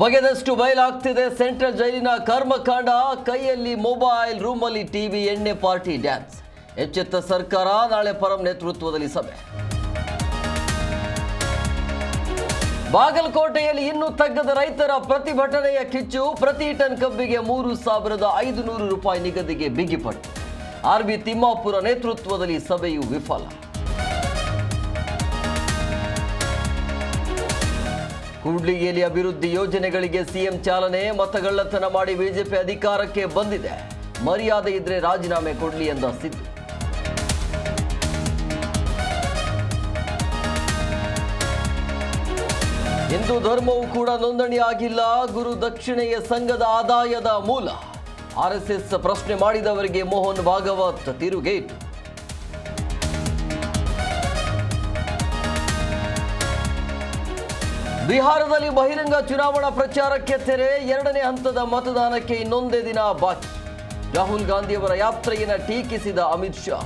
ಬಗೆದಷ್ಟು ಬಯಲಾಗ್ತಿದೆ central ಜೈಲಿನ ಕರ್ಮಕಾಂಡ. ಕೈಯಲ್ಲಿ mobile, ರೂಮಲ್ಲಿ ಟಿವಿ, ಎಣ್ಣೆ, ಪಾರ್ಟಿ, ಡ್ಯಾನ್ಸ್. ಎಚ್ಚೆತ್ತ ಸರ್ಕಾರ, ನಾಳೆ ಪರಂ ನೇತೃತ್ವದಲ್ಲಿ ಸಭೆ. ಬಾಗಲಕೋಟೆಯಲ್ಲಿ ಇನ್ನೂ ತಗ್ಗದ ರೈತರ ಪ್ರತಿಭಟನೆಯ ಕಿಚ್ಚು. ಪ್ರತಿ ಟನ್ ಕಬ್ಬಿಗೆ ಮೂರು ಸಾವಿರದ ಐದು ನೂರು ರೂಪಾಯಿ ನಿಗದಿಗೆ ಬಿಗಿಪಟ್ಟು ಆರ್ಬಿ ತಿಮ್ಮಾಪುರ ನೇತೃತ್ವದಲ್ಲಿ ಸಭೆಯು ವಿಫಲ. ಕೂಡ್ಲಿಗಿಯಲ್ಲಿ ಅಭಿವೃದ್ಧಿ ಯೋಜನೆಗಳಿಗೆ ಸಿಎಂ ಚಾಲನೆ, ಮತಗಳ್ಳತನ ಮಾಡಿ ಬಿಜೆಪಿ ಅಧಿಕಾರಕ್ಕೆ ಬಂದಿದೆ. ಮರ್ಯಾದೆ ಇದ್ರೆ ರಾಜೀನಾಮೆ ಕೊಡ್ಲಿ ಎಂದ ಸಿದ್ದು. ಹಿಂದೂ ಧರ್ಮವು ಕೂಡ ನೋಂದಣಿ ಆಗಿಲ್ಲ. ಗುರು ದಕ್ಷಿಣೆಯ ಸಂಘದ ಆದಾಯದ ಮೂಲ. ಆರ್ಎಸ್ಎಸ್ ಪ್ರಶ್ನೆ ಮಾಡಿದವರಿಗೆ ಮೋಹನ್ ಭಾಗವತ್ ತಿರುಗೇಟು. ಬಿಹಾರದಲ್ಲಿ ಬಹಿರಂಗ ಚುನಾವಣಾ ಪ್ರಚಾರಕ್ಕೆ ತೆರೆ ಎರಡನೇ ಹಂತದ ಮತದಾನಕ್ಕೆ ಇನ್ನೊಂದೇ ದಿನ ಬಾಕಿ. ರಾಹುಲ್ ಗಾಂಧಿಯವರ ಯಾತ್ರೆಯನ್ನು ಟೀಕಿಸಿದ ಅಮಿತ್ ಶಾ.